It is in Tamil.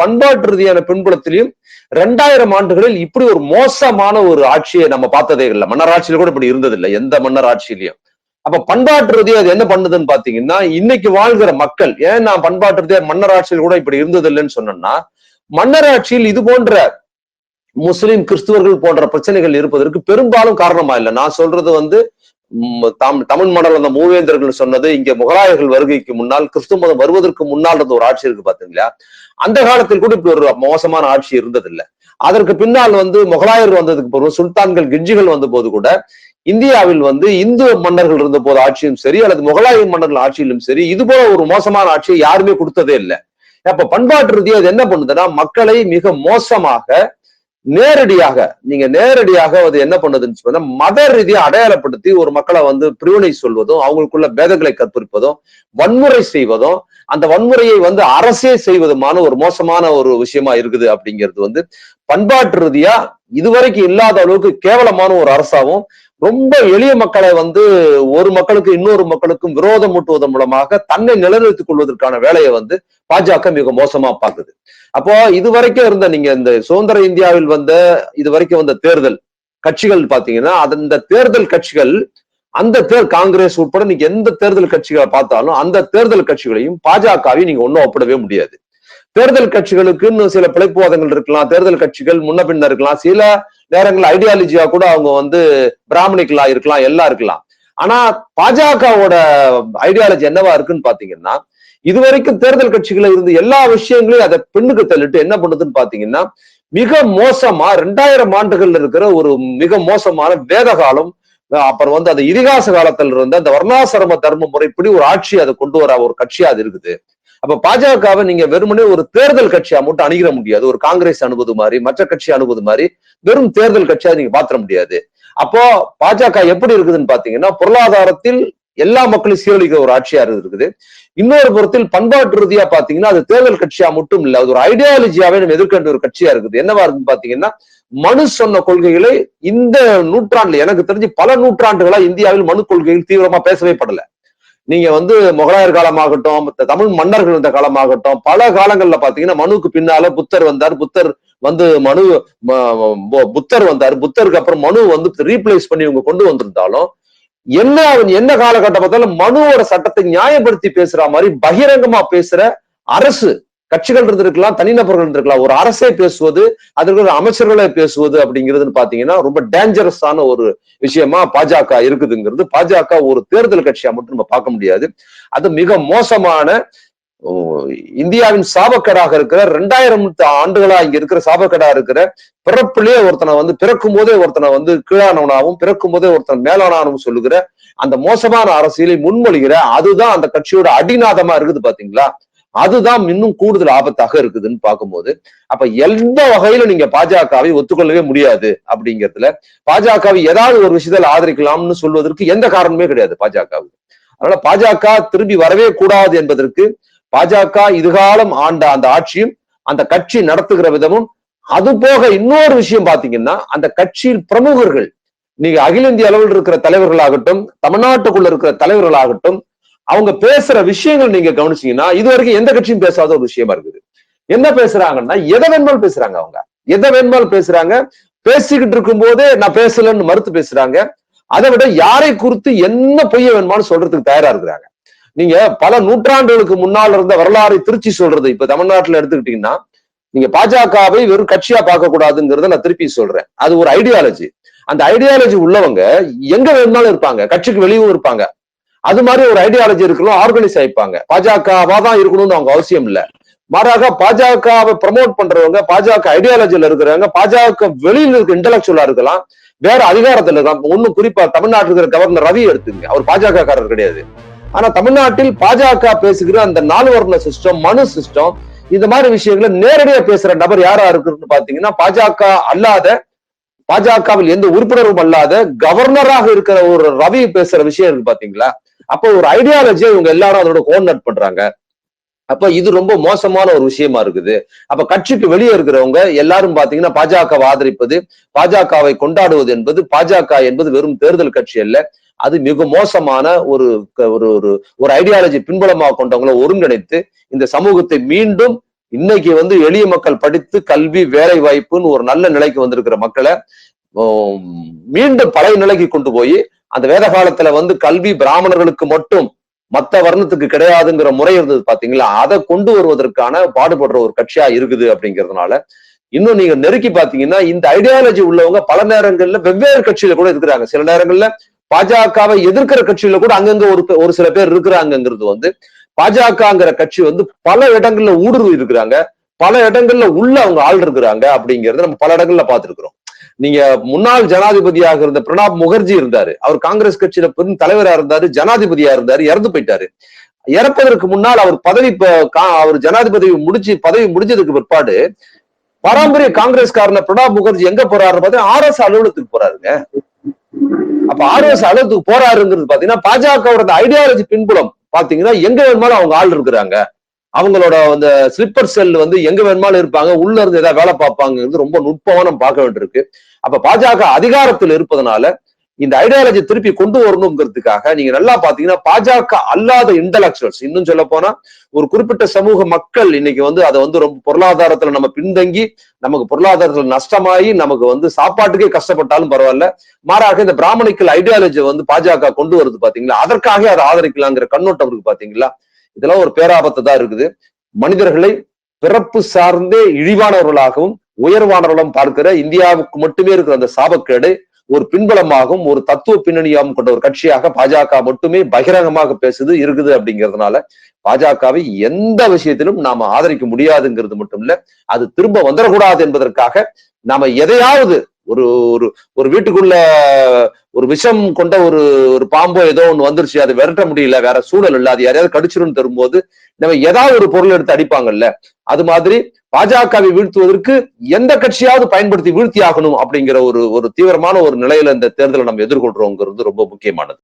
பண்பாட்டு ரீதியான பின்புலத்திலையும் ரெண்டாயிரம் ஆண்டுகளில் இப்படி ஒரு மோசமான ஒரு ஆட்சியை நம்ம பார்த்ததே இல்லை. மன்னர் ஆட்சியில கூட இப்படி இருந்ததில்லை. எந்த மன்னர் ஆட்சியிலையும். அப்ப பண்பாட்டு ரீதியா அது என்ன பண்ணுதுன்னு பாத்தீங்கன்னா இன்னைக்கு வாழ்கிற மக்கள் ஏன் நான் பண்பாட்டு ரீதியா மன்னர் ஆட்சியில் கூட இப்படி இருந்ததில்லைன்னு சொன்னோம்னா மன்னர் ஆட்சியில் இது போன்ற முஸ்லிம் கிறிஸ்துவர்கள் போன்ற பிரச்சனைகள் இருப்பதற்கு பெரும்பாலும் காரணமா இல்லை. நான் சொல்றது வந்து தாம் தமிழ் மண்டல அந்த மூவேந்தர்கள் சொன்னது இங்க முகலாயர்கள் வருகைக்கு முன்னால் கிறிஸ்து மதம் வருவதற்கு முன்னால் இருந்த ஒரு ஆட்சி இருக்கு பாத்தீங்களா? அந்த காலத்தில் கூட இப்படி ஒரு மோசமான ஆட்சி இருந்ததில்லை. அதற்கு பின்னால் வந்து முகலாயர் வந்ததுக்கு பிறகு சுல்தான்கள் கிஞ்சிகள் வந்த போது கூட இந்தியாவில் வந்து இந்து மன்னர்கள் இருந்த போது ஆட்சியும் சரி அல்லது முகலாய மன்னர்கள் ஆட்சியிலும் சரி இது போல ஒரு மோசமான ஆட்சியை யாருமே கொடுத்ததே இல்லை. அப்ப பண்பாட்டு ரீதியா அது என்ன பண்ணுதுன்னா மக்களை மிக மோசமாக நேரடியாக நீங்க நேரடியாக அது என்ன பண்ணுதுன்னு சொன்னா மத ரீதியா அடையாளப்படுத்தி ஒரு மக்களை வந்து பிரிவினை சொல்வதும் அவங்களுக்குள்ள பேதங்களை கற்பிப்பதும் வன்முறை செய்வதும் அந்த வன்முறையை வந்து அரசே செய்வதுமான ஒரு மோசமான ஒரு விஷயமா இருக்குது அப்படிங்கிறது வந்து பண்பாட்டு ரீதியா இதுவரைக்கும் இல்லாத அளவுக்கு கேவலமான ஒரு அரசாவும் ரொம்ப எளிய மக்களை வந்து ஒரு மக்களுக்கு இன்னொரு மக்களுக்கும் விரோதம் ஊட்டுவதன் மூலமாக தன்னை நிலைநிறுத்திக் கொள்வதற்கான வேலையை வந்து பாஜக மிக மோசமா பாக்குது அப்போ இது வரைக்கும் இருந்த நீங்க இந்த சுதந்திர இந்தியாவில் வந்த இது வரைக்கும் வந்த தேர்தல் கட்சிகள் பாத்தீங்கன்னா அந்த தேர்தல் கட்சிகள் அந்த தேர் காங்கிரஸ் உட்பட நீங்க எந்த தேர்தல் கட்சிகளை பார்த்தாலும் அந்த தேர்தல் கட்சிகளையும் பாஜகவையும் நீங்க ஒன்னும் ஒப்பிடவே முடியாது. தேர்தல் கட்சிகளுக்குன்னு சில பிழைப்புவாதங்கள் இருக்கலாம் தேர்தல் கட்சிகள் முன்ன பின்ன இருக்கலாம் சில நேரங்கள் ஐடியாலஜியா கூட அவங்க வந்து பிராமணிகளா இருக்கலாம் எல்லாம் இருக்கலாம். ஆனா பாஜகவோட ஐடியாலஜி என்னவா இருக்குன்னு பாத்தீங்கன்னா இதுவரைக்கும் தேர்தல் கட்சிகளை இருந்து எல்லா விஷயங்களையும் அதை பெண்ணுக்கு தள்ளிட்டு என்ன பண்ணுதுன்னு பாத்தீங்கன்னா மிக மோசமா ரெண்டாயிரம் ஆண்டுகள்ல இருக்கிற ஒரு மிக மோசமான வேத காலம் அப்புறம் வந்து அந்த இதிகாச காலத்துல இருந்து அந்த வர்ணாசிரம தர்ம முறைப்படி ஒரு ஆட்சி அதை கொண்டு வர ஒரு கட்சியா அது இருக்குது. அப்ப பாஜகவை நீங்க வெறுமனே ஒரு தேர்தல் கட்சியா மட்டும் அணுகிற முடியாது. ஒரு காங்கிரஸ் அணுகுது மாதிரி மற்ற கட்சி அணுகுது மாதிரி வெறும் தேர்தல் கட்சியா நீங்க பாத்திர முடியாது. அப்போ பாஜக எப்படி இருக்குதுன்னு பாத்தீங்கன்னா பொருளாதாரத்தில் எல்லா மக்களும் சீரழிக்கிற ஒரு ஆட்சியா இருக்குது. இன்னொரு புறத்தில் பண்பாட்டு ரீதியா பாத்தீங்கன்னா அது தேர்தல் கட்சியா மட்டும் இல்ல அது ஒரு ஐடியாலஜியாவே நம்ம எதிர்க்கின்ற ஒரு கட்சியா இருக்குது. என்னவா இருக்குன்னு பாத்தீங்கன்னா மனு சொன்ன கொள்கைகளை இந்த நூற்றாண்டுல எனக்கு தெரிஞ்சு பல நூற்றாண்டுகளா இந்தியாவில் மனு கொள்கைகள் தீவிரமா பேசவே படல. நீங்க வந்து முகலாயர் காலமாகட்டும் தமிழ் மன்னர்கள் இருந்த காலமாகட்டும் பல காலங்கள்ல பாத்தீங்கன்னா மனுக்கு பின்னால புத்தர் வந்தார். புத்தர் வந்து மனு புத்தர் வந்தார். புத்தருக்கு அப்புறம் மனு வந்து ரீப்ளேஸ் பண்ணி இவங்க கொண்டு வந்திருந்தாலும் என்ன அவன் என்ன காலகட்டம் பார்த்தாலும் மனுவோட சட்டத்தை நியாயப்படுத்தி பேசுற மாதிரி பகிரங்கமா பேசுற அரசு கட்சிகள் இருந்திருக்கலாம் தனிநபர்கள் இருந்திருக்கலாம். ஒரு அரசே பேசுவது அதற்கு ஒரு அமைச்சர்களே பேசுவது அப்படிங்கிறதுன்னு பாத்தீங்கன்னா ரொம்ப டேஞ்சரஸான ஒரு விஷயமா பாஜக இருக்குதுங்கிறது. பாஜக ஒரு தேர்தல் கட்சியா மட்டும் நம்ம பார்க்க முடியாது. அது மிக மோசமான இந்தியாவின் சாபக்கடாக இருக்கிற ரெண்டாயிரம் ஆண்டுகளா இங்க இருக்கிற சாபக்கடா இருக்கிற பிறப்பிலேயே ஒருத்தனை வந்து பிறக்கும் போதே ஒருத்தனை வந்து கீழானவனாகவும் பிறக்கும் போதே ஒருத்தன் மேலானவனும் சொல்லுகிற அந்த மோசமான அரசியலை முன்மொழிகிற அதுதான் அந்த கட்சியோட அடிநாதமா இருக்குது பாத்தீங்களா? அதுதான் இன்னும் கூடுதல் ஆபத்தாக இருக்குதுன்னு பார்க்கும்போது அப்ப எந்த வகையில நீங்க பாஜகவை ஒத்துக்கொள்ளவே முடியாது அப்படிங்கிறதுல பாஜகவை ஏதாவது ஒரு விஷயத்தில் ஆதரிக்கலாம்னு சொல்வதற்கு எந்த காரணமே கிடையாது பாஜகவுக்கு. அதனால பாஜக திரும்பி வரவே கூடாது என்பதற்கு பாஜக இதுகாலம் ஆண்ட அந்த ஆட்சியும் அந்த கட்சி நடத்துகிற விதமும் அது போக இன்னொரு விஷயம் பாத்தீங்கன்னா அந்த கட்சியில் பிரமுகர்கள் நீங்க அகில இந்திய அளவில் இருக்கிற தலைவர்களாகட்டும் தமிழ்நாட்டுக்குள்ள இருக்கிற தலைவர்களாகட்டும் அவங்க பேசுற விஷயங்கள் நீங்க கவனிச்சீங்கன்னா இது வரைக்கும் எந்த கட்சியும் பேசாத ஒரு விஷயமா இருக்குது. என்ன பேசுறாங்கன்னா எதை வேணுமாலும் பேசுறாங்க அவங்க. எதை வேணுமாலும் பேசுறாங்க. பேசிக்கிட்டு இருக்கும் போதே நான் பேசலன்னு மறுத்து பேசுறாங்க. அதை விட யாரை குறித்து என்ன பொய்ய வேணுமானு சொல்றதுக்கு தயாரா இருக்கிறாங்க. நீங்க பல நூற்றாண்டுகளுக்கு முன்னால் இருந்த வரலாறை திருச்சி சொல்றது இப்ப தமிழ்நாட்டுல எடுத்துக்கிட்டீங்கன்னா நீங்க பாஜகவை வெறும் கட்சியா பார்க்க கூடாதுங்கிறத நான் திருப்பி சொல்றேன். அது ஒரு ஐடியாலஜி அந்த ஐடியாலஜி உள்ளவங்க எங்க வேணுமாலும் இருப்பாங்க. கட்சிக்கு வெளியும் இருப்பாங்க. அது மாதிரி ஒரு ஐடியாலஜி இருக்கணும் ஆர்கனைஸ் ஆயிப்பாங்க. பாஜகவா தான் இருக்கணும்னு அவங்க அவசியம் இல்ல. மாறாக பாஜகவை ப்ரமோட் பண்றவங்க பாஜக ஐடியாலஜில இருக்கிறவங்க பாஜக வெளியில இருக்க இன்டலக்சுவலா இருக்கலாம் வேற அதிகாரத்துல இருக்கலாம். ஒன்னும் குறிப்பா தமிழ்நாட்டில் இருக்கிற கவர்னர் ரவி எடுத்துங்க. அவர் பாஜக காரர் கிடையாது. ஆனா தமிழ்நாட்டில் பாஜக பேசுகிற அந்த நாலு வர்ண சிஸ்டம் மனு சிஸ்டம் இந்த மாதிரி விஷயங்களை நேரடியா பேசுற நபர் யாரா இருக்குன்னு பாத்தீங்கன்னா பாஜக அல்லாத பாஜகவில் எந்த உறுப்பினரும் அல்லாத கவர்னராக இருக்கிற ஒரு ரவி பேசுற விஷயம் இருக்கு பாத்தீங்களா? அப்போ ஒரு ஐடியாலஜியை இவங்க எல்லாரும் அதோட கோஆர்டினேட் பண்றாங்க. அப்ப இது ரொம்ப மோசமான ஒரு விஷயமா இருக்குது. அப்ப கட்சிக்கு வெளியே இருக்கிறவங்க எல்லாரும் பாத்தீங்கன்னா பாஜகவை ஆதரிப்பது பாஜகவை கொண்டாடுவது என்பது பாஜக என்பது வெறும் தேர்தல் கட்சி அல்ல. அது மிக மோசமான ஒரு ஒரு ஒரு ஒரு ஐடியாலஜி பின்புலமாக கொண்டவங்களை ஒருங்கிணைத்து இந்த சமூகத்தை மீண்டும் இன்னைக்கு வந்து எளிய மக்கள் படித்து கல்வி வேலை வாய்ப்புன்னு ஒரு நல்ல நிலைக்கு வந்திருக்கிற மக்களை மீண்டும் பழைய நிலைக்கு கொண்டு போய் அந்த வேத காலத்துல வந்து கல்வி பிராமணர்களுக்கு மட்டும் மத்த வர்ணத்துக்கு கிடையாதுங்கிற முறை இருந்தது பாத்தீங்களா? அதை கொண்டு வருவதற்கான பாடுபடுற ஒரு கட்சியா இருக்குது அப்படிங்கிறதுனால இன்னும் நீங்க நெருக்கி பாத்தீங்கன்னா இந்த ஐடியாலஜி உள்ளவங்க பல நேரங்கள்ல வெவ்வேறு கட்சியில கூட இருக்கிறாங்க. சில நேரங்கள்ல பாஜகவை எதிர்க்கிற கட்சியில கூட அங்கங்க ஒரு ஒரு சில பேர் இருக்கிறாங்கிறது வந்து பாஜகங்கிற கட்சி வந்து பல இடங்கள்ல ஊடுருவி இருக்கிறாங்க. பல இடங்கள்ல உள்ள அவங்க ஆள் இருக்கிறாங்க அப்படிங்கறத நம்ம பல இடங்கள்ல பாத்துருக்கிறோம் நீங்க முன்னாள் ஜனாதிபதியாக இருந்த பிரணாப் முகர்ஜி இருந்தாரு. அவர் காங்கிரஸ் கட்சியில பெரும் தலைவரா இருந்தாரு ஜனாதிபதியா இருந்தாரு இறந்து போயிட்டாரு. இறப்பதற்கு முன்னால் அவர் பதவி கா- அவர் ஜனாதிபதி முடிச்சு பதவி முடிஞ்சதுக்கு பிற்பாடு பாரம்பரிய காங்கிரஸ்காரன பிரணாப் முகர்ஜி எங்க போறாருன்னு பார்த்தீங்கன்னா ஆர்எஸ் அலுவலகத்துக்கு போறாருங்க. அப்ப ஆர்எஸ் அலுவலகத்துக்கு போறாருங்கிறது பாத்தீங்கன்னா பாஜகவோட ஐடியாலஜி பின்புலம் பாத்தீங்கன்னா எங்க வேணுமாலும் அவங்க ஆள் இருக்கிறாங்க அவங்களோட அந்த ஸ்லிப்பர் செல் வந்து எங்க வேணுமாலும் இருப்பாங்க உள்ள இருந்து ஏதாவது வேலை பார்ப்பாங்கிறது ரொம்ப நுட்பமா நம்ம பார்க்க வேண்டியிருக்கு. அப்ப பாஜக அதிகாரத்தில் இருப்பதனால இந்த ஐடியாலஜி திருப்பி கொண்டு வரணுங்கிறதுக்காக நீங்க நல்லா பாத்தீங்கன்னா பாஜக அல்லாத இன்டலக்சுவல்ஸ் இன்னும் சொல்ல போனா ஒரு குறிப்பிட்ட சமூக மக்கள் இன்னைக்கு வந்து அதை வந்து ரொம்ப பொருளாதாரத்துல நம்ம பின்தங்கி நமக்கு பொருளாதாரத்துல நஷ்டமாயி நமக்கு வந்து சாப்பாட்டுக்கே கஷ்டப்பட்டாலும் பரவாயில்ல. மாறாக இந்த பிராமணிக்கல் ஐடியாலஜி வந்து பாஜக கொண்டு வருது பாத்தீங்களா அதற்காக அதை ஆதரிக்கலாங்கிற கண்ணோட்டம் இருக்கு பாத்தீங்களா இதெல்லாம் ஒரு பேராபத்தை தான் இருக்குது. மனிதர்களை பிறப்பு சார்ந்தே இழிவானவர்களாகவும் உயர்வானவர்களும் பார்க்கிற இந்தியாவுக்கு மட்டுமே இருக்கிற அந்த சாபக்கேடு ஒரு பின்பலமாகவும் ஒரு தத்துவ பின்னணியாகவும் கொண்ட ஒரு கட்சியாக பாஜக மட்டுமே பகிரங்கமாக பேசுது இருக்குது அப்படிங்கிறதுனால பாஜகவை எந்த விஷயத்திலும் நாம ஆதரிக்க முடியாதுங்கிறது மட்டும் இல்ல அது திரும்ப வந்துடக்கூடாது என்பதற்காக நாம எதையாவது ஒரு ஒரு ஒரு வீட்டுக்குள்ள ஒரு விஷம் கொண்ட ஒரு ஒரு பாம்போ ஏதோ ஒன்று வந்துருச்சு அதை விரட்ட முடியல வேற சூழல் இல்ல அது யாரையாவது கடிச்சிருன்னு தரும்போது நம்ம ஏதாவது ஒரு பொருள் எடுத்து அடிப்பாங்கல்ல அது மாதிரி பாஜகவை வீழ்த்துவதற்கு எந்த கட்சியாவது பயன்படுத்தி வீழ்த்தி ஆகணும் அப்படிங்கிற ஒரு ஒரு தீவிரமான ஒரு நிலையில இந்த தேர்தலை நம்ம எதிர்கொள்றோங்கிறது ரொம்ப முக்கியமானது.